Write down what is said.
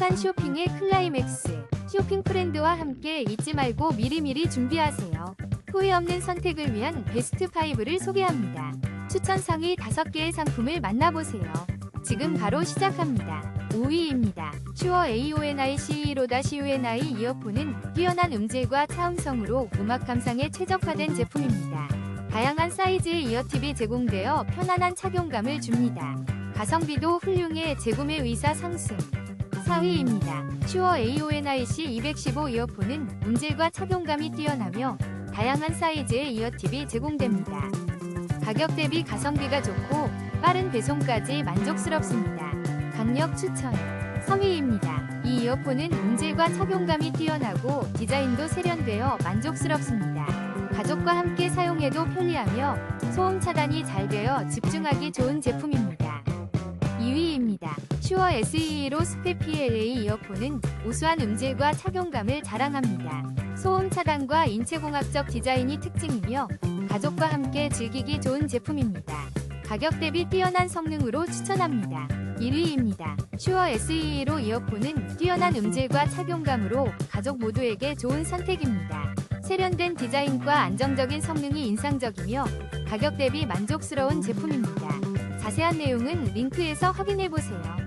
행복한 쇼핑의 클라이맥스. 쇼핑 프렌드와 함께 잊지 말고 미리미리 준비하세요. 후회 없는 선택을 위한 베스트 5를 소개합니다. 추천 상위 5개의 상품을 만나보세요. 지금 바로 시작합니다. 5위입니다. 슈어 AONI CE-UNI 이어폰은 뛰어난 음질과 차음성으로 음악 감상에 최적화된 제품입니다. 다양한 사이즈의 이어팁이 제공되어 편안한 착용감을 줍니다. 가성비도 훌륭해 재구매 의사 상승. 4위입니다. 슈어 AONIC 215 이어폰은 음질과 착용감이 뛰어나며 다양한 사이즈의 이어팁이 제공됩니다. 가격 대비 가성비가 좋고 빠른 배송까지 만족스럽습니다. 강력 추천. 3위입니다. 이 이어폰은 음질과 착용감이 뛰어나고 디자인도 세련되어 만족스럽습니다. 가족과 함께 사용해도 편리하며 소음 차단이 잘 되어 집중하기 좋은 제품입니다. 2위입니다. 슈어 SE로 스페 PLA 이어폰은 우수한 음질과 착용감을 자랑합니다. 소음 차단과 인체공학적 디자인이 특징이며 가족과 함께 즐기기 좋은 제품입니다. 가격 대비 뛰어난 성능으로 추천합니다. 1위입니다. 슈어 SE로 이어폰은 뛰어난 음질과 착용감으로 가족 모두에게 좋은 선택입니다. 세련된 디자인과 안정적인 성능이 인상적이며 가격 대비 만족스러운 제품입니다. 자세한 내용은 링크에서 확인해보세요.